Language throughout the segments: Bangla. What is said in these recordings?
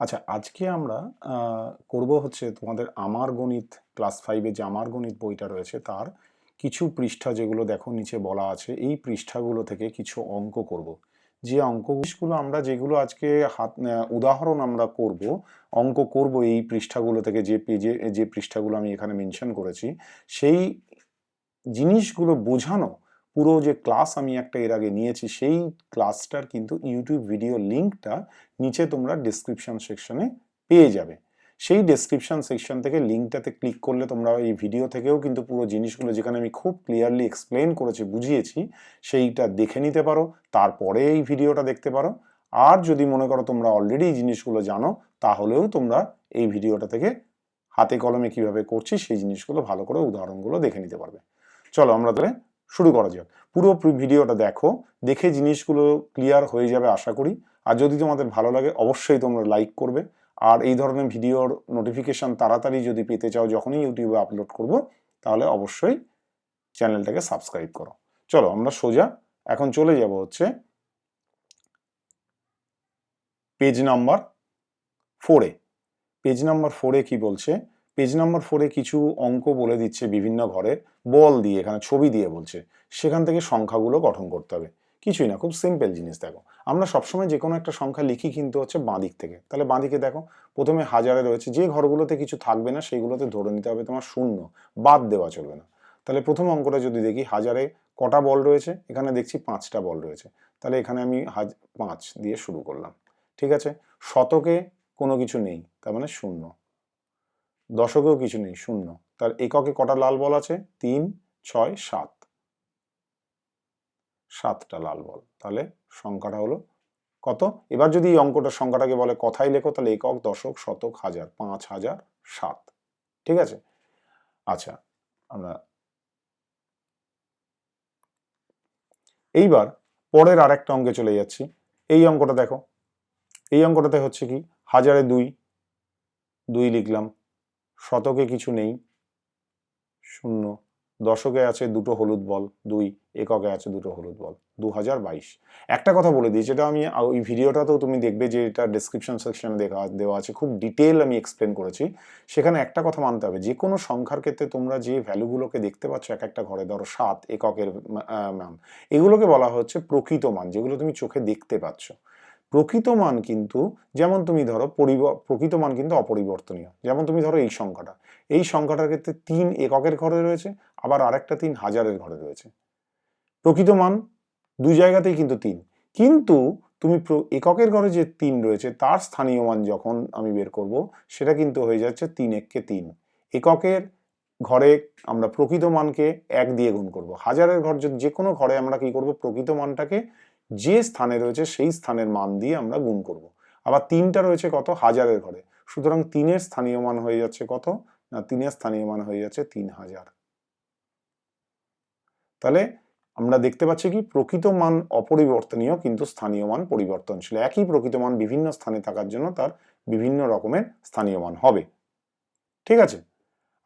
আচ্ছা আজকে আমরা করব হচ্ছে তোমাদের আমার গণিত ক্লাস ফাইভে যে আমার গণিত বইটা রয়েছে, তার কিছু পৃষ্ঠা যেগুলো দেখো নিচে বলা আছে, এই পৃষ্ঠাগুলো থেকে কিছু অঙ্ক করব। যে অঙ্কগুলো আমরা, যেগুলো আজকে হাত উদাহরণ আমরা করব, অঙ্ক করব এই পৃষ্ঠাগুলো থেকে যে পেজে, যে পৃষ্ঠাগুলো আমি এখানে মেনশন করেছি, সেই জিনিসগুলো বোঝানো পুরো যে ক্লাস আমি একটা এর আগে নিয়েছি, সেই ক্লাসটার কিন্তু ইউটিউব ভিডিও লিঙ্কটা নিচে তোমরা ডিসক্রিপশন সেকশনে পেয়ে যাবে। সেই ডেসক্রিপশন সেকশন থেকে লিঙ্কটাতে ক্লিক করলে তোমরা এই ভিডিও থেকেও কিন্তু পুরো জিনিসগুলো যেখানে আমি খুব ক্লিয়ারলি এক্সপ্লেন করেছি, বুঝিয়েছি, সেইটা দেখে নিতে পারো, তারপরে এই ভিডিওটা দেখতে পারো। আর যদি মনে করো তোমরা অলরেডি এই জিনিসগুলো জানো, তাহলেও তোমরা এই ভিডিওটা থেকে হাতে কলমে কীভাবে করছি, সেই জিনিসগুলো ভালো করে উদাহরণগুলো দেখে নিতে পারবে। চলো আমরা তাহলে শুরু করা যাক। পুরো ভিডিওটা দেখো, দেখে জিনিসগুলো ক্লিয়ার হয়ে যাবে আশা করি। আর যদি তোমাদের ভালো লাগে, অবশ্যই তোমরা লাইক করবে। আর এই ধরনের ভিডিওর নোটিফিকেশান তাড়াতাড়ি যদি পেতে চাও, যখনই ইউটিউবে আপলোড করব, তাহলে অবশ্যই চ্যানেলটাকে সাবস্ক্রাইব করো। চলো, আমরা সোজা, এখন চলে যাব হচ্ছে পেজ নাম্বার ফোরে পেজ নাম্বার ফোরে কি বলছে? পেজ নাম্বার ফোরে কিছু অঙ্ক বলে দিচ্ছে বিভিন্ন ঘরের। বল দিয়ে, এখানে ছবি দিয়ে বলছে। সেখান থেকে সংখ্যাগুলো গঠন করতে হবে। কিছুই না, খুব সিম্পল জিনিস, দেখো। আমরা সবসময় যে কোনো একটা সংখ্যা লিখি কিন্তু হচ্ছে বাঁ দিক থেকে। তাহলে বাঁ দিকে দেখো, প্রথমে হাজারে রয়েছে। যে ঘরগুলোতে কিছু থাকবে না, সেইগুলোতে ধরে নিতে হবে তোমার শূন্য। বাদ দেওয়া চলবে না। তাহলে প্রথম অঙ্কটা যদি দেখি, হাজারে কটা বল রয়েছে? এখানে দেখছি পাঁচটা বল রয়েছে। তাহলে এখানে আমি হাজ, পাঁচ দিয়ে শুরু করলাম। ঠিক আছে? শতকে কোনো কিছু নেই, তার মানে শূন্য। দশকেও কিছু নেই, শূন্য। তার এককে কটা লাল বল আছে? তিন, ছয়, সাত। সাতটা লাল বল। তাহলে সংখ্যাটা হলো কত? এবার যদি এই অঙ্কটার সংখ্যাটাকে বলে কথাই লেখো, তাহলে একক, দশক, শতক, হাজার, পাঁচ, হাজার, সাত। ঠিক আছে? আচ্ছা আমরা এইবার পরের আর একটা অঙ্কে চলে যাচ্ছি। এই অঙ্কটা দেখো। এই অঙ্কটাতে হচ্ছে কি? হাজারে দুই দুই লিখলাম। শতকে কিছু নেই। শূন্য। দশকে আছে দুটো হলুদ বল, দুই এককে আছে দুটো হলুদ বল দু হাজার বাইশ। একটা কথা বলে দিই, যেটা আমি ওই ভিডিওটাতেও তুমি দেখবে যে এটা ডিসক্রিপশন সেকশনে দেখা, দেওয়া আছে, খুব ডিটেল আমি এক্সপ্লেন করেছি। সেখানে একটা কথা মানতে হবে, যে কোনো সংখ্যার ক্ষেত্রে তোমরা যে ভ্যালুগুলোকে দেখতে পাচ্ছ, এক একটা ঘরে, ধরো সাত এককের মান, এগুলোকে বলা হচ্ছে প্রকৃত মান, যেগুলো তুমি চোখে দেখতে পাচ্ছ। প্রকৃত মান কিন্তু, যেমন তুমি ধরো পরিব প্রকৃত মান কিন্তু অপরিবর্তনীয়। যেমন তুমি ধরো এই সংখ্যাটা। এই সংখ্যাটার ক্ষেত্রে তিন এককের ঘরে রয়েছে, আবার আরেকটা তিন হাজারের ঘরে রয়েছে। প্রকৃত মান দুই জায়গাতেই কিন্তু তিন। কিন্তু তুমি এককের ঘরে যে তিন রয়েছে, তার স্থানীয় মান যখন আমি বের করব, সেটা কিন্তু হয়ে যাচ্ছে তিন এককে তিন। এককের ঘরে আমরা প্রকৃত মানকে এক দিয়ে গুণ করব। হাজারের ঘর যে কোনো ঘরে আমরা কি করব প্রকৃত মানটাকে যে স্থানে রয়েছে সেই স্থানের মান দিয়ে আমরা গুণ করব। আবার তিনটা রয়েছে কত? হাজারের ঘরে। সুতরাং তিনের স্থানীয় মান হয়ে যাচ্ছে কত? না, তিনের স্থানীয় মান হয়ে যাচ্ছে তিন হাজার। তাহলে আমরা দেখতে পাচ্ছি কি? প্রকৃত মান অপরিবর্তনীয়, কিন্তু স্থানীয় মান পরিবর্তনশীল। একই প্রকৃত মান বিভিন্ন স্থানে থাকার জন্য তার বিভিন্ন রকমের স্থানীয় মান হবে। ঠিক আছে?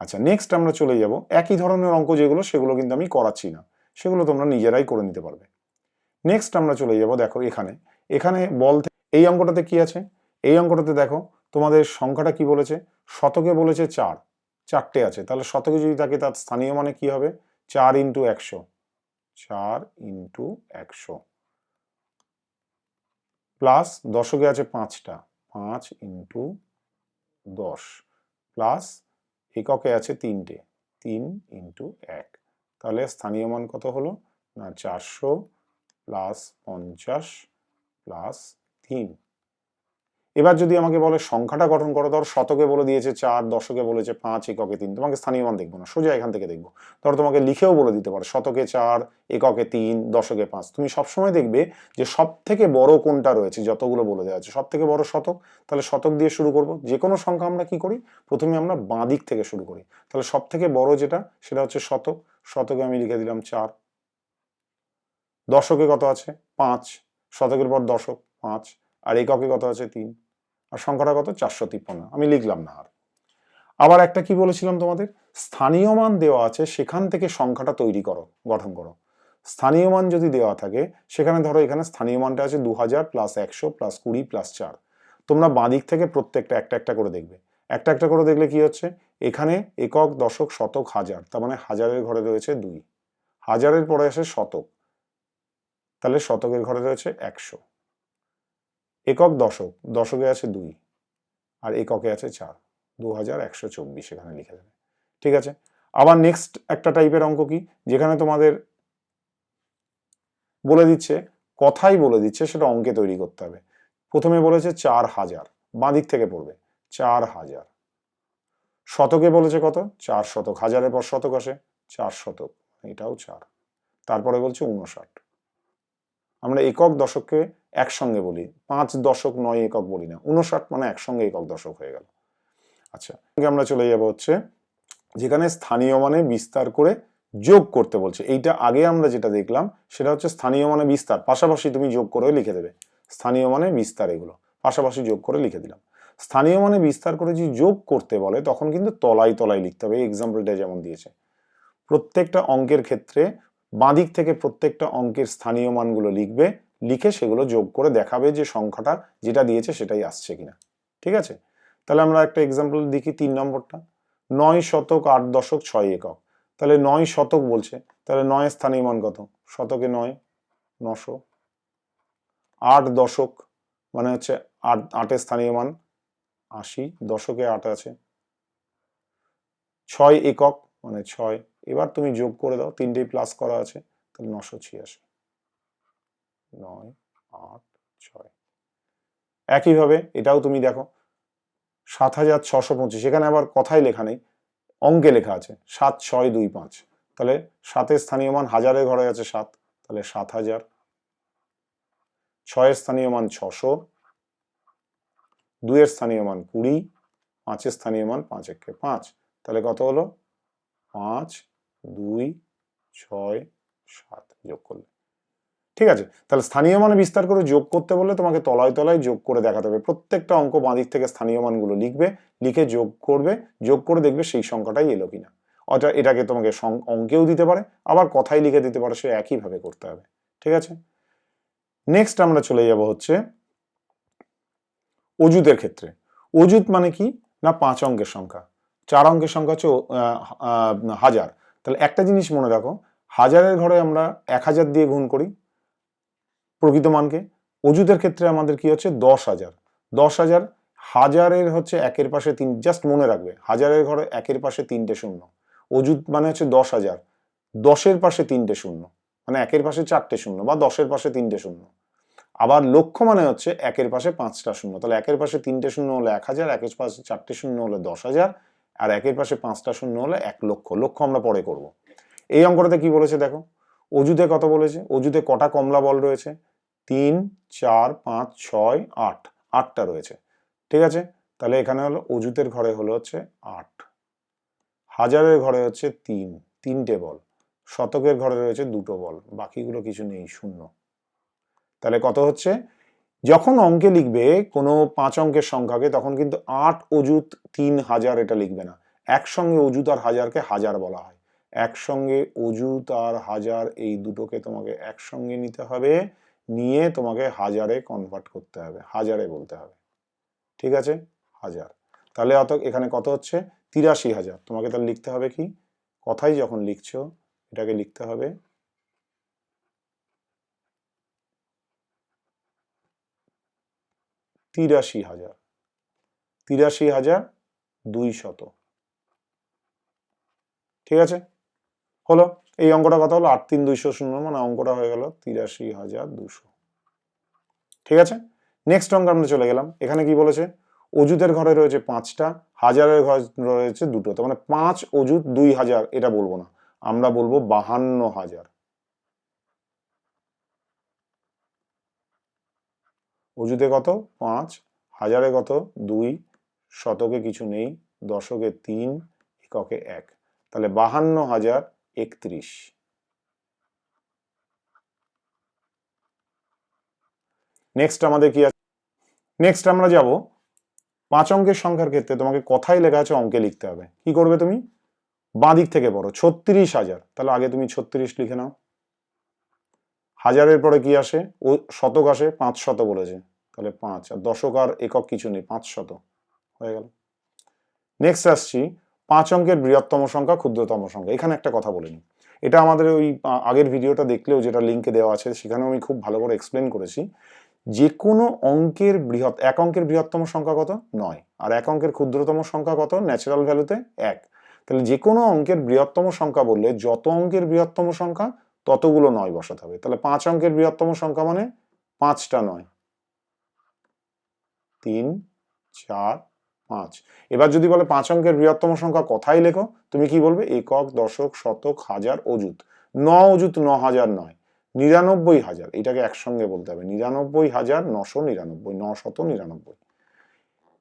আচ্ছা নেক্সট আমরা চলে যাব। একই ধরনের অঙ্ক যেগুলো, সেগুলো কিন্তু আমি করাচ্ছি না। সেগুলো তোমরা নিজেরাই করে নিতে পারবে। নেক্সট আমরা চলে যাব, দেখো এখানে। এখানে বল এই অঙ্কটাতে কি আছে? এই অঙ্কটাতে দেখো, তোমাদের সংখ্যাটা কি বলেছে? শতকে বলেছে চার। চারটে আছে। তাহলে শতকে যদি থাকে, তার স্থানীয় মানে কি হবে? চার ইন্টু একশো। চার ইন্টু একশো। প্লাস দশকে আছে পাঁচটা। পাঁচ ইন্টু দশ। প্লাস এককে আছে তিনটে। তিন ইন্টু এক। তাহলে স্থানীয় মান কত হলো? না, চারশো প্লাস পঞ্চাশ প্লাস তিন। এবার যদি আমাকে বলে সংখ্যাটা গঠন করো, ধর শতকে বলে দিয়েছে চার, দশকে বলেছে পাঁচ, এককে তিন, তোমাকে স্থানীয় মান দেখব না, সোজা এখান থেকে দেখব। ধরো তোমাকে লিখেও বলে দিতে পারে, শতকে চার, এককে তিন, দশকে পাঁচ। তুমি সবসময় দেখবে যে সব থেকে বড় কোনটা রয়েছে, যতগুলো বলে দেওয়া আছে সব থেকে বড় শতক। তাহলে শতক দিয়ে শুরু করব। যে কোনো সংখ্যা আমরা কি করি? প্রথমে আমরা বাঁ দিক থেকে শুরু করি। তাহলে সব থেকে বড় যেটা, সেটা হচ্ছে শতক। শতকে আমি লিখে দিলাম চার দশকে কত আছে? পাঁচ। শতকের পর দশক, পাঁচ। আর এককে কত আছে? তিন। আর সংখ্যাটা কত? চারশো তিপ্পান্ন। আমি লিখলাম না আর। আবার একটা কি বলেছিলাম তোমাদের? স্থানীয় মান দেওয়া আছে, সেখান থেকে সংখ্যাটা তৈরি করো, গঠন করো। স্থানীয় মান যদি দেওয়া থাকে, সেখানে ধরো এখানে স্থানীয় মানটা আছে দু হাজার প্লাস একশো প্লাস কুড়ি প্লাস চার। তোমরা বাঁদিক থেকে প্রত্যেকটা একটা একটা করে দেখবে। একটা একটা করে দেখলে কি হচ্ছে? এখানে একক, দশক, শতক, হাজার। তার মানে হাজারের ঘরে রয়েছে দুই। হাজারের পরে আসে শতক। তাহলে শতকের ঘরে রয়েছে একশো। একক দশক, দশকে আছে দুই আর এককে আছে চার। দু হাজার একশো চব্বিশ এখানে লিখে দেবে। ঠিক আছে? আবার নেক্সট একটা টাইপের অঙ্ক কি? যেখানে তোমাদের বলে দিচ্ছে, কথাই বলে দিচ্ছে, সেটা অঙ্কে তৈরি করতে হবে। প্রথমে বলেছে চার হাজার বাঁ দিক থেকে পড়বে, চার হাজার। শতকে বলেছে কত? চার শতক। হাজারের পর শতক আসে, চার শতক, এটাও চার। তারপরে বলছে উনষাট আমরা একক দশককে একসঙ্গে বলি। পাঁচ দশক নয় একক বলি না। উনষাট মানে একসঙ্গে একক দশক হয়ে গেল। আচ্ছা আমরা চলে যাব হচ্ছে যেখানে স্থানীয় মানে বিস্তার করে যোগ করতে বলছে। এইটা আগে আমরা যেটা দেখলাম সেটা হচ্ছে স্থানীয় মানে বিস্তার। পাশাপাশি তুমি যোগ করে লিখে দেবে। স্থানীয় মানে বিস্তার এগুলো। পাশাপাশি যোগ করে লিখে দিলাম। স্থানীয় মানে বিস্তার করে যদি যোগ করতে বলে, তখন কিন্তু তলায় তলায় লিখতে হবে। এক্সাম্পলটা যেমন দিয়েছে। প্রত্যেকটা অঙ্কের ক্ষেত্রে বাঁদিক থেকে প্রত্যেকটা অঙ্কের স্থানীয় মানগুলো লিখবে, লিখে সেগুলো যোগ করে দেখাবে যে সংখ্যাটা যেটা দিয়েছে সেটাই আসছে কিনা। ঠিক আছে? তাহলে আমরা একটা এক্সাম্পল দেখি তিন নম্বরটা। নয় শতক আট দশক ছয় একক। তাহলে নয় শতক বলছে। তাহলে নয় স্থানীয় মান কত? শতকে নয়, নশো। আট দশক মানে হচ্ছে আট, আটের স্থানীয় মান আশি, দশকে আট আছে। ছয় একক মানে ছয় এবার তুমি যোগ করে দাও, তিনটেই প্লাস করা আছে, তাহলে নশো ছিয়াশি। নয়, আট, ছয়। একইভাবে এটাও তুমি দেখো, সাত হাজার ছশো পঁচিশ এখানে আবার কথাই লেখা নেই, অঙ্কে লেখা আছে, সাত, ছয়, দুই, পাঁচ। তাহলে সাতের স্থানীয় মান হাজারের ঘরে আছে সাত, তাহলে সাত হাজার। ছয়ের স্থানীয় মান ছশো, দুইয়ের স্থানীয় মান কুড়ি, পাঁচের স্থানীয় মান পাঁচ, একে পাঁচ। তাহলে কত হলো? পাঁচ দুই, ছয়, সাত যোগ করলে। ঠিক আছে? তাহলে স্থানীয় মানে বিস্তার করে যোগ করতে বললে তোমাকে তলায় তলায় যোগ করে দেখাতে হবে। প্রত্যেকটা অঙ্ক বাঁদিক থেকে স্থানীয় মানগুলো লিখবে, লিখে যোগ করবে, যোগ করে দেখবে সেই সংখ্যাটাই এলো কিনা। অর্থাৎ এটাকে তোমাকে অঙ্কেও দিতে পারে, আবার কথাই লিখে দিতে পারে, সে একইভাবে করতে হবে। ঠিক আছে? নেক্সট আমরা চলে যাব হচ্ছে অজুতের ক্ষেত্রে। অজুত মানে কি? না, পাঁচ অঙ্কের সংখ্যা। চার অঙ্কের সংখ্যা হচ্ছে হাজার। তাহলে একটা জিনিস মনে রাখো, হাজারের ঘরে আমরা এক হাজার দিয়ে গুণ করি প্রকৃত মানকে অজুতের ক্ষেত্রে আমাদের কি হচ্ছে? দশ হাজার। দশ হাজার, হাজারের হচ্ছে একের পাশে তিন জাস্ট মনে রাখবে, হাজারের ঘরে একের পাশে তিনটে শূন্য। অজুত মানে হচ্ছে দশ হাজার। দশের পাশে তিনটে শূন্য মানে একের পাশে চারটে শূন্য বা দশের পাশে তিনটে শূন্য। আবার লক্ষ্য মানে হচ্ছে একের পাশে পাঁচটা শূন্য, তাহলে একের পাশে তিনটে শূন্য হলে এক হাজার, একের পাশে চারটে শূন্য হলে দশ হাজার আর একের পাশে পাঁচটা শূন্য হলে এক লক্ষ। লক্ষ আমরা পরে করব। এই অঙ্কটাতে কি বলেছে দেখো? অজুতে কত বলেছে? অজুতে কটা কমলা বল রয়েছে? তিন, চার, পাঁচ, ছয়, আট। আটটা রয়েছে। ঠিক আছে? তাহলে এখানে হলো অজুতের ঘরে হলো হচ্ছে আট। হাজারের ঘরে হচ্ছে তিন। তিনটে বল। শতকের ঘরে রয়েছে দুটো বল। বাকিগুলো কিছু নেই, শূন্য। তাহলে কত হচ্ছে? যখন অঙ্কে লিখবে কোনো পাঁচ অঙ্কের সংখ্যাকে, তখন কিন্তু আট অজুত তিন হাজার এটা লিখবে না। একসঙ্গে অজুত আর হাজারকে হাজার বলা হয়। একসঙ্গে অজুত আর হাজার এই দুটোকে তোমাকে একসঙ্গে নিতে হবে। নিয়ে তোমাকে হাজারে কনভার্ট করতে হবে। হাজারে বলতে হবে। ঠিক আছে? হাজার। তাহলে অত এখানে কত হচ্ছে? তিরাশি হাজার। তোমাকে তাহলে লিখতে হবে কি? কথাই যখন লিখছো, এটাকে লিখতে হবে তিরাশি হাজার। তিরাশি হাজার দুই শত ঠিক আছে? হলো, এই অঙ্কটা কথা হলো আট তিন দুইশো শূন্য মানে অঙ্কটা হয়ে গেল তিরাশি হাজার দুশো ঠিক আছে? নেক্সট অঙ্ক আমরা চলে গেলাম। এখানে কি বলেছে? অজুতের ঘরে রয়েছে পাঁচটা, হাজারের ঘরে রয়েছে দুটো। তার মানে পাঁচ অজুত দুই হাজার, এটা বলব না। আমরা বলব বাহান্ন হাজার। অজুতে কত? পাঁচ। হাজারে কত? দুই। শতকে কিছু নেই। দশকে তিন। এককে এক। তাহলে বাহান্ন হাজার একত্রিশ। নেক্সট আমাদের কি আছে? নেক্সট আমরা যাব পাঁচ অঙ্কের সংখ্যার ক্ষেত্রে। তোমাকে কথাই লেখা আছে, অঙ্কে লিখতে হবে। কি করবে তুমি? বাঁ দিক থেকে বড় ছত্রিশ হাজার। তাহলে আগে তুমি ছত্রিশ লিখে নাও। হাজারের পরে কি আসে? ও শতক আসে, পাঁচ শত বলেছে। তাহলে পাঁচ, আর দশক আর একক কিছু নেই, পাঁচ শত। হয়ে গেল। নেক্সট আসছি, পাঁচ অঙ্কের বৃহত্তম সংখ্যা, ক্ষুদ্রতম সংখ্যা। এখানে একটা কথা বলে নিই। এটা আমাদের ওই আগের ভিডিওটা দেখলেও যেটা লিঙ্কে দেওয়া আছে, সেখানেও আমি খুব ভালো করে এক্সপ্লেন করেছি। যে কোনো অঙ্কের বৃহৎ, এক অঙ্কের বৃহত্তম সংখ্যা কত? নয়। আর এক অঙ্কের ক্ষুদ্রতম সংখ্যা কত? ন্যাচারাল ভ্যালুতে এক। তাহলে যে কোনো অঙ্কের বৃহত্তম সংখ্যা বললে যত অঙ্কের বৃহত্তম সংখ্যা ততগুলো নয় বসাতে হবে। তাহলে পাঁচ অঙ্কের বৃহত্তম সংখ্যা মানে পাঁচটা নয়। তিন, চার, পাঁচ। এবার যদি বলে পাঁচ অঙ্কের বৃহত্তম সংখ্যা কথাই লেখো, তুমি কি বলবে? একক, দশক, শতক, হাজার, অযুত। ন অযুত, ন হাজার নয়। নিরানব্বই হাজার। এটাকে একসঙ্গে বলতে হবে। নিরানব্বই হাজার, নশো নিরানব্বই নশত নিরানব্বই।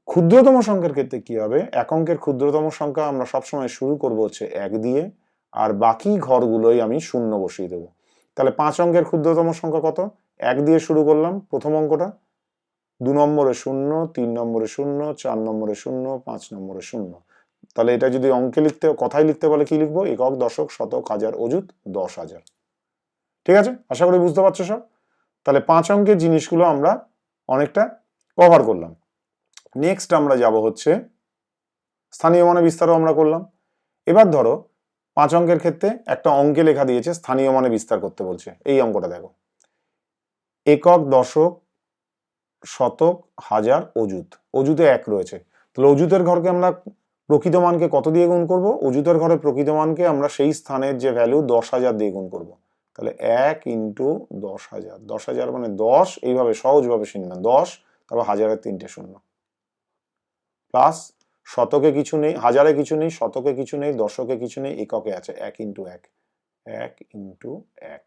ক্ষুদ্রতম সংখ্যার ক্ষেত্রে কি হবে? এক অঙ্কের ক্ষুদ্রতম সংখ্যা আমরা সবসময় শুরু করব হচ্ছে এক দিয়ে। আর বাকি ঘরগুলোই আমি শূন্য বসিয়ে দেবো। তাহলে পাঁচ অঙ্কের ক্ষুদ্রতম সংখ্যা কত? এক দিয়ে শুরু করলাম, প্রথম অঙ্কটা। দু নম্বরে শূন্য, তিন নম্বরে শূন্য, চার নম্বরে শূন্য, পাঁচ নম্বরে শূন্য। তাহলে এটা যদি অঙ্কে লিখতে, কথায় লিখতে বলে কি লিখব? একক, দশক, শতক, হাজার, অযুত, দশ হাজার। ঠিক আছে? আশা করি বুঝতে পারছ সব? তাহলে পাঁচ অঙ্কের জিনিসগুলো আমরা অনেকটা কভার করলাম। নেক্সট আমরা যাব হচ্ছে, স্থানীয় মানে বিস্তারও আমরা করলাম। এবার ধরো পাঁচ অঙ্কের ক্ষেত্রে একটা অঙ্কে লেখা দিয়েছে, স্থানীয় মানে বিস্তার করতে বলছে। এই অঙ্কটা দেখো। একক, দশক, শতক, হাজার, অযুত। অযুতে এক রয়েছে। তাহলে অযুতের ঘরকে আমরা প্রকৃত মানকে কত দিয়ে গুণ করব? অযুতের ঘরে প্রকৃত মানকে আমরা সেই স্থানের যে ভ্যালু দশ হাজার দিয়ে গুণ করব। তাহলে এক ইন্টু দশ হাজার। দশ হাজার মানে দশ, এইভাবে সহজভাবে শুনবেন দশ, তারপর হাজারের তিনটে শূন্য। প্লাস শতকে কিছু নেই, হাজারে কিছু নেই, শতকে কিছু নেই, দশকে কিছু নেই, এককে আছে, এক ইন্টু এক। এক ইন্টু এক।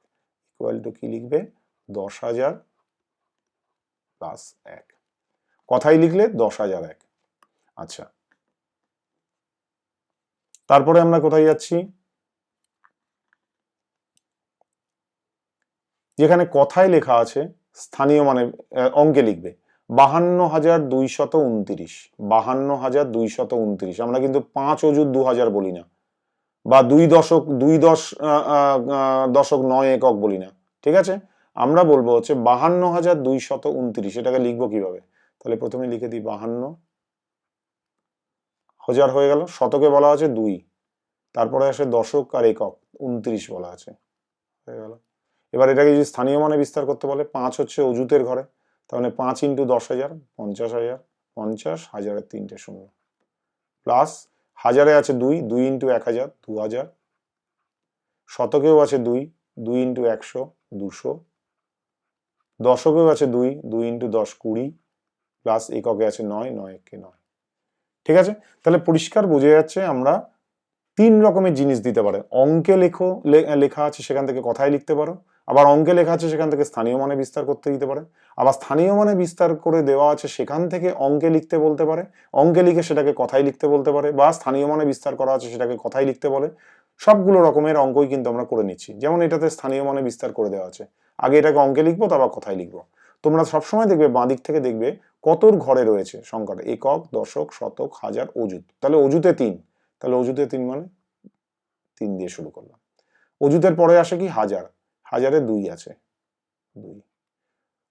ইকুয়াল টু কি লিখবে? দশ হাজার প্লাস এক। কথাই লিখলে দশ হাজার এক। আচ্ছা। তারপরে আমরা কোথায় যাচ্ছি? যেখানে কথায় লেখা আছে, স্থানীয় মানে অঙ্কে লিখবে। বাহান্ন হাজার দুইশত উনত্রিশ বাহান্ন হাজার দুইশত উনত্রিশ। আমরা কিন্তু পাঁচ অজুর দু হাজার বলি না। বা দুই দশক, দুই দশ দশক নয় একক বলি না। ঠিক আছে? আমরা বলব হচ্ছে বাহান্ন হাজার দুইশত উনত্রিশ, এটাকে লিখব কীভাবে? তাহলে প্রথমে লিখে দিই বাহান্ন হাজার হয়ে গেল। শতকে বলা আছে দুই। তারপরে আসে দশক আর একক, উনত্রিশ বলা আছে। হয়ে গেল। এবার এটাকে যদি স্থানীয় মানে বিস্তার করতে বলে, পাঁচ হচ্ছে অজুতের ঘরে। মানে পাঁচ ইন্টু দশ হাজার, পঞ্চাশ হাজার, পঞ্চাশ হাজারের তিনটে শূন্য। প্লাস হাজারে আছে দুই দুই ইন্টু এক হাজার, দু হাজার। শতকেও আছে দুই দুই ইন্টু একশো, দুশো। দশকেও আছে দুই দুই ইন্টু দশ, কুড়ি। প্লাস এককে আছে নয় নয় একে নয়। ঠিক আছে? তাহলে পরিষ্কার বোঝা যাচ্ছে আমরা তিন রকমের জিনিস দিতে পারে। অঙ্কে লেখো লেখা আছে সেখান থেকে কথায় লিখতে পারো। আবার অঙ্কে লেখা আছে, সেখান থেকে স্থানীয় মানে বিস্তার করতে দিতে পারে। আবার স্থানীয় মানে বিস্তার করে দেওয়া আছে, সেখান থেকে অঙ্কে লিখতে বলতে পারে। অঙ্কে লিখে সেটাকে কথায় লিখতে বলতে পারে বা স্থানীয় মানে বিস্তার করা আছে, সেটাকে কথায় লিখতে বলে। সবগুলো রকমের অঙ্কই কিন্তু আমরা করে নিচ্ছি। যেমন এটাতে স্থানীয় মানে বিস্তার করে দেওয়া আছে। আগে এটাকে অঙ্কে লিখব, তারপর কথায় লিখব। তোমরা সবসময় দেখবে, বাঁ দিক থেকে দেখবে কতর ঘরে রয়েছে সংখ্যাটা। একক, দশক, শতক, হাজার, অযুত। তাহলে অজুতে তিন। তাহলে অযুতে তিন মানে তিন দিয়ে শুরু করলাম। অযুতের পরে আসে কি? হাজার। হাজারে দুই আছে। দুই।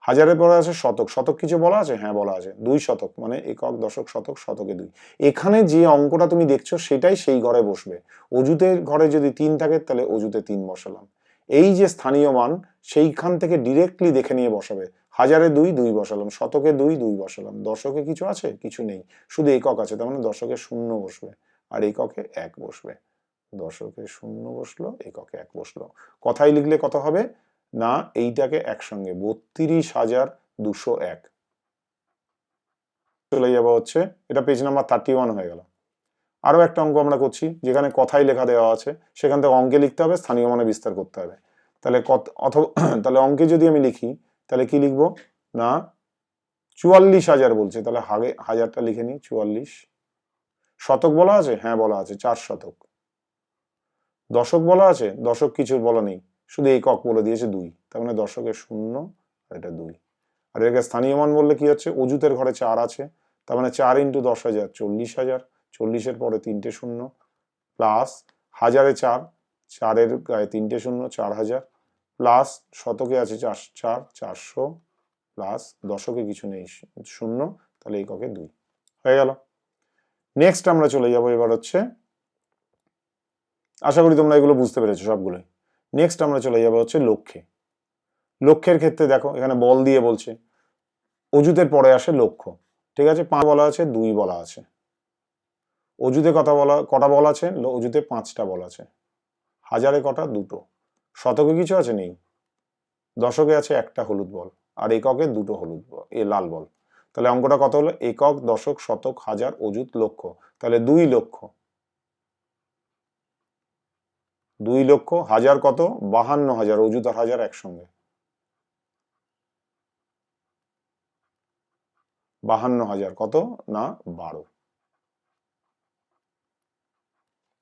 হাজারের পরে আছে শতক। শতক কিছু বলা আছে? হ্যাঁ বলা আছে। দুই শতক মানে একক, দশক, শতক, শতকে দুই। এখানে যে অঙ্কটা তুমি দেখছ, সেটাই সেই ঘরে বসবে। অজুতে ঘরে যদি তিন থাকে, তাহলে অজুতে তিন বসালাম। এই যে স্থানীয় মান, সেইখান থেকে ডিরেক্টলি দেখে নিয়ে বসাবে। হাজারে দুই দুই বসালাম। শতকে দুই দুই বসালাম। দশকে কিছু আছে? কিছু নেই। শুধু একক আছে। তার মানে দশকে শূন্য বসবে। আর এককে এক বসবে। দশকে শূন্য বসল, এককে এক বসল। কথাই লিখলে কত হবে? না, এইটাকে একসঙ্গে, বত্রিশ হাজার দুশো এক। চলে যাব হচ্ছে, এটা পেজ নাম্বার থার্টি ওয়ান হয়ে গেল। আরও একটা অঙ্ক আমরা করছি, যেখানে কথাই লেখা দেওয়া আছে, সেখান থেকে অঙ্কে লিখতে হবে, স্থানীয় মানে বিস্তার করতে হবে। তাহলে কত, অথবা, তাহলে অঙ্কে যদি আমি লিখি, তাহলে কি লিখব? না, চুয়াল্লিশ হাজার বলছে, তাহলে হাগে, হাজারটা লিখে নিই, চুয়াল্লিশ। শতক বলা আছে? হ্যাঁ বলা আছে, চার শতক। দশক বলা আছে, দশক কিছু বলা নেই। শুধু একক বলে দিয়েছে দুই। তার মানে দশকের শূন্য আর এটা দুই। আর এটাকে স্থানীয় মান বললে কি হচ্ছে? অজুতের ঘরে চার আছে। তার মানে চার ইন্টু দশ হাজার, চল্লিশ হাজার। চল্লিশের পরে তিনটে শূন্য। প্লাস হাজারে চার, চারের গায়ে তিনটে শূন্য, চার হাজার। প্লাস শতকে আছে চার চার, চারশো। প্লাস দশকে কিছু নেই, শূন্য। তাহলে এককে দুই। হয়ে গেল। নেক্সট আমরা চলে যাব এবার হচ্ছে আশা করি তোমরা এগুলো বুঝতে পেরেছ সবগুলোই। নেক্সট আমরা চলে যাব হচ্ছে লক্ষ্যে। লক্ষ্যের ক্ষেত্রে দেখো, এখানে বল দিয়ে বলছে, অজুতের পরে আসে লক্ষ্য। ঠিক আছে? পাঁচ বলা আছে, দুই বলা আছে। অজুতে কথা বলা, কটা বল আছে? অজুতে পাঁচটা বল আছে। হাজারে কটা? দুটো। শতকে কিছু আছে? নেই। দশকে আছে একটা হলুদ বল, আর এককে দুটো হলুদ বল, এ লাল বল। তাহলে অঙ্কটা কত হলো? একক, দশক, শতক, হাজার অযুত লক্ষ তাহলে দুই লক্ষ দুই লক্ষ, হাজার কত? বাহান্ন হাজার আর হাজার একসঙ্গে। বাহান্ন হাজার কত? না, বারো।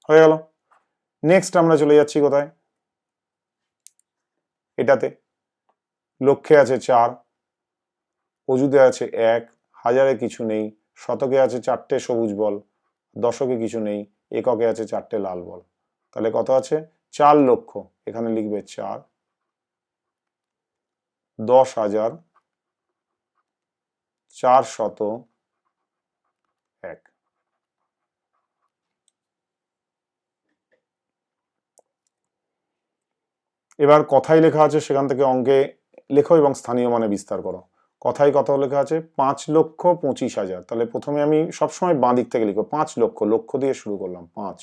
হয়ে গেল। নেক্সট আমরা চলে যাচ্ছি কোথায়? এটাতে। লক্ষ্যে আছে চার অজুতে আছে এক, হাজারে কিছু নেই, শতকে আছে চারটে সবুজ বল, দশকে কিছু নেই, এককে আছে চারটে লাল বল। তাহলে কত আছে? চার লক্ষ। এখানে লিখবে চার। দশ হাজার চার শত এক। এবার কথাই লেখা আছে সেখান থেকে অঙ্কে লেখো এবং স্থানীয় মানে বিস্তার করো। কথায় কত লেখা আছে? পাঁচ লক্ষ পঁচিশ হাজার। তাহলে প্রথমে আমি সবসময় বাঁ দিক থেকে লিখব। পাঁচ লক্ষ। লক্ষ দিয়ে শুরু করলাম, পাঁচ।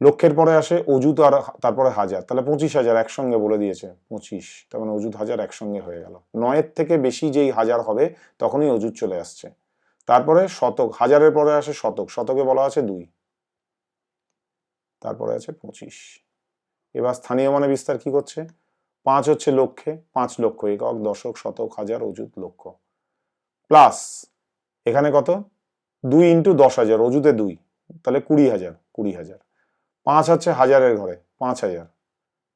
লক্ষের পরে আসে অজুত আর তারপরে হাজার। তাহলে পঁচিশ হাজার একসঙ্গে বলে দিয়েছে। পঁচিশ। তার মানে অজুত হাজার একসঙ্গে হয়ে গেল। নয়ের থেকে বেশি যেই হাজার হবে, তখনই অজুত চলে আসছে। তারপরে শতক। হাজারের পরে আসে শতক। শতকে বলা আছে দুই। তারপরে আছে পঁচিশ। এবার স্থানীয় মানে বিস্তার কি করছে? পাঁচ হচ্ছে লক্ষে পাঁচ লক্ষ একক, দশক, শতক, হাজার অজুত লক্ষ প্লাস এখানে কত? দুই ইন্টু দশ হাজার। অজুতে দুই। তাহলে কুড়ি হাজার। কুড়ি হাজার। পাঁচ হচ্ছে হাজারের ঘরে, পাঁচ হাজার।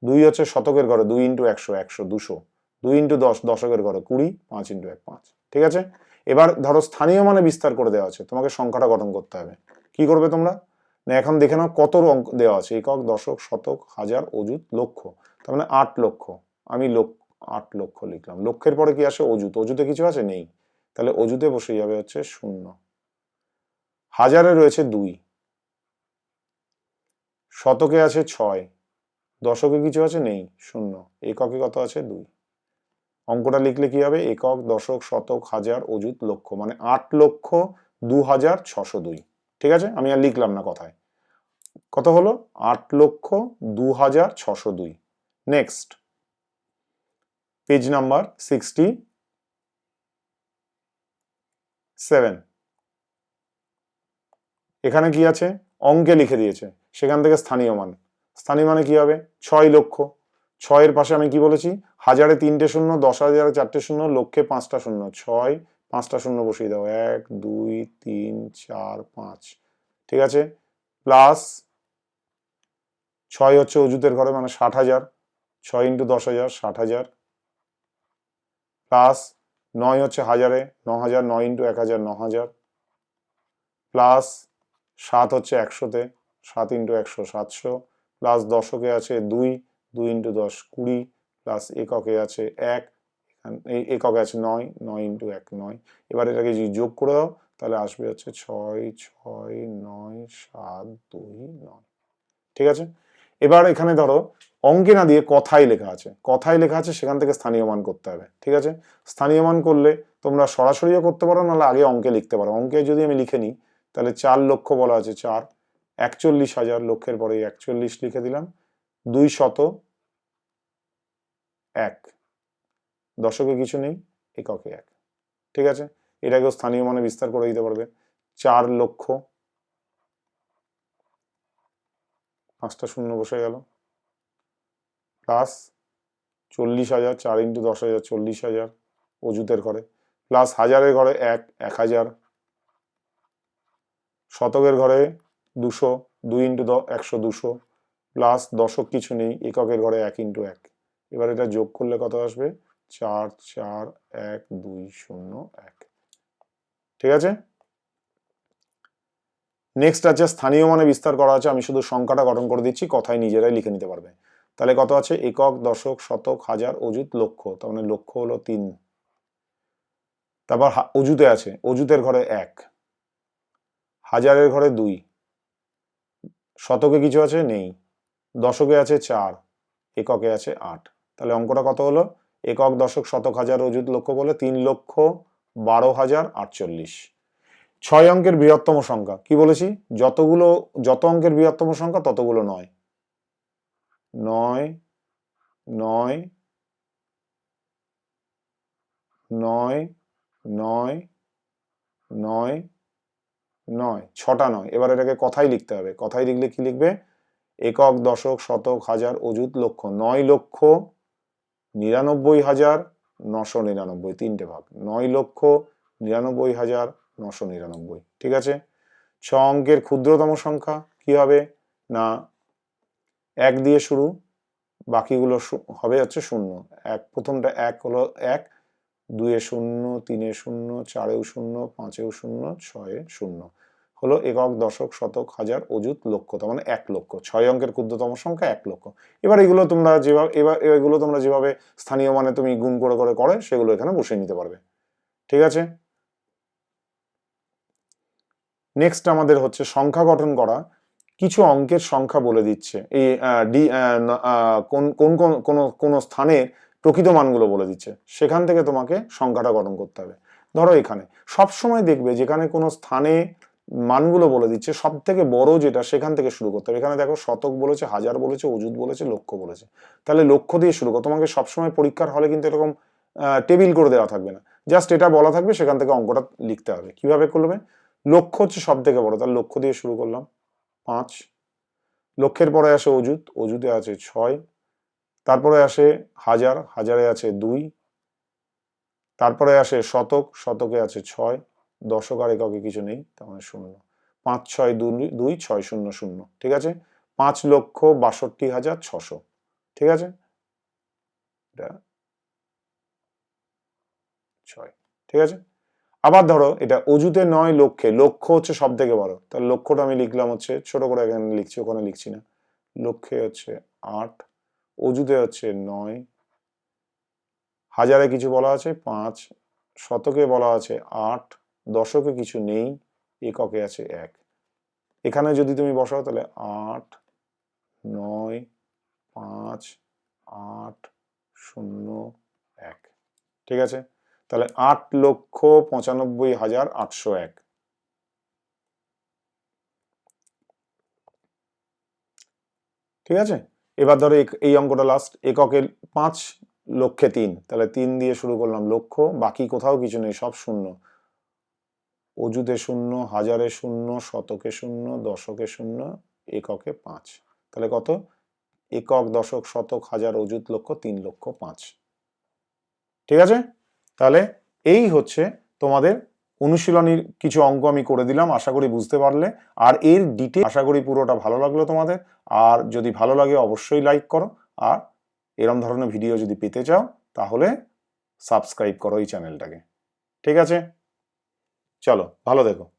দুই হচ্ছে শতকের ঘরে, দুই ইন্টু একশো একশো দুশো। দুই ইন্টু দশ, দশকের ঘরে, কুড়ি, পাঁচ ইন্টু এক, পাঁচ। ঠিক আছে? এবার ধরো স্থানীয় মানে বিস্তার করে দেওয়া আছে, তোমাকে সংখ্যাটা গঠন করতে হবে। কি করবে তোমরা? না, এখন দেখে নাও কত অঙ্ক দেওয়া আছে, একক, দশক, শতক, হাজার, অযুত, লক্ষ। তার মানে আট লক্ষ। আমি লোক, আট লক্ষ লিখলাম। লক্ষের পরে কি আসে অজুত অজুতে কিছু আছে? নেই। তাহলে অজুতে বসে যাবে হচ্ছে শূন্য। হাজারে রয়েছে দুই। শতকে আছে ছয়, দশকে কিছু আছে নেই, শূন্য, এককে কত আছে দুই। অঙ্কটা লিখলে কি হবে? একক, দশক, শতক, হাজার, অযুত, লক্ষ মানে আট লক্ষ দু হাজার ছশো দুই। ঠিক আছে? আমি আর লিখলাম না কথায়। কত হলো? আট লক্ষ দু হাজার ছশো দুই। Next page number sixty seven এখানে কি আছে? অঙ্কে লিখে দিয়েছে। সেখান থেকে স্থানীয় মান। স্থানীয় মানে কি হবে? ছয় লক্ষ। ছয়ের পাশে আমি কি বলেছি? হাজারে তিনটে শূন্য, দশ হাজারে চারটে শূন্য লক্ষে পাঁচটা শূন্য। ছয়, পাঁচটা শূন্য বসিয়ে দাও। এক, দুই, তিন, চার, পাঁচ। ঠিক আছে? প্লাস ছয় হচ্ছে অজুতের ঘরে মানে ষাট হাজার। ছয় ইন্টু দশ হাজার, ষাট হাজার। প্লাস নয় হচ্ছে হাজারে, ন হাজার, নয় ইন্টু এক হাজার, ন হাজার। প্লাস সাত হচ্ছে একশোতে। সাত ইন্টু একশো সাতশো প্লাস দশকে আছে দুই দুই ইন্টু দশ কুড়ি প্লাস এককে আছে এক এককে আছে নয় নয় ইন্টু এক নয়। এবার এটাকে যদি যোগ করে দাও, তাহলে আসবে হচ্ছে ছয় ছয়, নয়, সাত, দুই, নয়। ঠিক আছে? এবার এখানে ধরো, অঙ্কে না দিয়ে কথাই লেখা আছে। কথাই লেখা আছে, সেখান থেকে স্থানীয় মান করতে হবে। ঠিক আছে? স্থানীয় মান করলে তোমরা সরাসরিও করতে পারো, নাহলে আগে অঙ্কে লিখতে পারো। অঙ্কে যদি আমি লিখে নিই, তাহলে চার লক্ষ বলা আছে চার। একচল্লিশ হাজার লক্ষের পরে একচল্লিশ লিখে দিলাম। দুই শত এক। দশকে কিছু নেই, এককে এক। ঠিক আছে? এটাকেও স্থানীয় মানে বিস্তার করে দিতে পারবে। চার লক্ষ পাঁচটা শূন্য বসে গেল। প্লাস চল্লিশ হাজার, চার ইন্টু দশ হাজার, চল্লিশ হাজার অজুতের ঘরে। প্লাস হাজারের ঘরে এক এক হাজার। শতকের ঘরে দুশো, দুই ইন্টু একশো দুশো প্লাস দশক কিছু নেই, এককের ঘরে এক ইন্টু এক। এবার এটা যোগ করলে কত আসবে? চার চার, এক, দুই, শূন্য, এক। ঠিক আছে? নেক্সট আছে, স্থানীয় মানে বিস্তার করা আছে, আমি শুধু সংখ্যাটা গঠন করে দিচ্ছি, কথায় নিজেরাই লিখে নিতে পারবে। তাহলে কত আছে? একক, দশক, শতক, হাজার, অযুত, লক্ষ। তার মানে লক্ষ হলো তিন। তারপর অজুতে আছে অজুতের ঘরে এক। হাজারের ঘরে দুই। শতকে কিছু আছে? নেই। দশকে আছে চার, এককে আছে আট। তাহলে অঙ্কটা কত হলো? একক দশক শতক হাজার অযুত লক্ষ বলে তিন লক্ষ বারো হাজার আটচল্লিশ। ছয় অঙ্কের বৃহত্তম সংখ্যা। কি বলেছি? যতগুলো, যত অঙ্কের বৃহত্তম সংখ্যা ততগুলো নয়। নয় নয় নয় নয় নয় নয়, ছটা নয়। এবার এটাকে কথাই লিখতে হবে। কথাই লিখলে কি লিখবে? একক, দশক, শতক, হাজার, অযুত, লক্ষ। নয় লক্ষ, নিরানব্বই হাজার, নশো নিরানব্বই। তিনটে ভাগ। নয় লক্ষ, নিরানব্বই হাজার, নশো নিরানব্বই। ঠিক আছে? ছ অঙ্কের ক্ষুদ্রতম সংখ্যা কি হবে? না, এক দিয়ে শুরু। বাকিগুলো হবে হচ্ছে শূন্য। এক প্রথমটা এক হলো এক। দুয়ে শূন্য, তিনে শূন্য, চারেও শূন্য, পাঁচেও শূন্য, ছয়ে শূন্য। হলো একক, দশক, শতক, হাজার, অযুত, লক্ষ, তার মানে এক লক্ষ। ছয় অঙ্কের ক্ষুদ্রতম সংখ্যা এক লক্ষ। এবার এগুলো তোমরা যেভাবে, এবার এগুলো তোমরা যেভাবে স্থানীয় মানে তুমি গুণ করে করে করে, সেগুলো এখানে বসিয়ে নিতে পারবে। ঠিক আছে? নেক্সট আমাদের হচ্ছে সংখ্যা গঠন করা। কিছু অঙ্কের সংখ্যা বলে দিচ্ছে। এই ডি কোন কোন কোন কোন স্থানের প্রকৃত মানগুলো বলে দিচ্ছে। সেখান থেকে তোমাকে সংখ্যাটা গঠন করতে হবে। ধরো এখানে সব সময় দেখবে যেখানে কোনো স্থানে মানগুলো বলে দিচ্ছে সব থেকে বড় যেটা সেখান থেকে শুরু করতে হবে। এখানে দেখো শতক বলেছে, হাজার বলেছে, অযুত বলেছে, লক্ষ বলেছে। তাহলে লক্ষ্য দিয়ে শুরু করো। তোমাকে সবসময় পরীক্ষার হলে কিন্তু এরকম টেবিল করে দেওয়া থাকবে না। জাস্ট এটা বলা থাকবে, সেখান থেকে অঙ্কটা লিখতে হবে। কীভাবে করবে? লক্ষ্য হচ্ছে সব থেকে বড়। তাহলে লক্ষ্য দিয়ে শুরু করলাম। পাঁচ। লক্ষ্যের পরে আসে অযুত। অযুতে আছে ছয়। তারপরে আসে হাজার, হাজারে আছে দুই। তারপরে আসে শতক, শতকে আছে ছয়। দশক আর এককে কিছু নেই, তার মানে শূন্য। পাঁচ, ছয়, দুই ছয়, শূন্য শূন্য, ঠিক আছে? পাঁচ লক্ষ বাষট্টি হাজার ছশো, ঠিক আছে? এটা ছয়, ঠিক আছে? আবার ধরো, এটা অজুতে নয় লক্ষ্যে, লক্ষ্য হচ্ছে সব থেকে বড়। তার লক্ষ্যটা আমি লিখলাম হচ্ছে, ছোট করে এখানে লিখছি, ওখানে লিখছি না। লক্ষ্যে হচ্ছে আট অজুতে হচ্ছে নয়। হাজারে কিছু বলা আছে, পাঁচ। শতকে বলা আছে আট। দশকে কিছু নেই, এককে আছে এক। এখানে যদি তুমি বসাও তাহলে আট, নয়, পাঁচ, আট, শূন্য, এক। ঠিক আছে? তাহলে আট লক্ষ পঁচানব্বই হাজার আটশো এক। ঠিক আছে? এবার ধরো এই অঙ্কটা লাস্ট এককের পাঁচ লক্ষে তিন। তাহলে তিন দিয়ে শুরু করলাম লক্ষ বাকি কোথাও কিছু নেই, সব শূন্য। অজুতে শূন্য, হাজারে শূন্য, শতকে শূন্য, দশকে শূন্য, এককে পাঁচ। তাহলে কত? একক, দশক, শতক, হাজার অজুত লক্ষ, তিন লক্ষ পাঁচ। ঠিক আছে? তাহলে এই হচ্ছে তোমাদের অনুশীলনীর কিছু অঙ্ক আমি করে দিলাম, আশা করি বুঝতে পারলে। আর এর ডিটেল আশা করি পুরোটা ভালো লাগল তোমাদের। আর যদি ভালো লাগে অবশ্যই লাইক করো। আর এরম ধরনের ভিডিও যদি পেতে চাও, তাহলে সাবস্ক্রাইব করো এই চ্যানেলটাকে ঠিক আছে? চলো, ভালো দেখো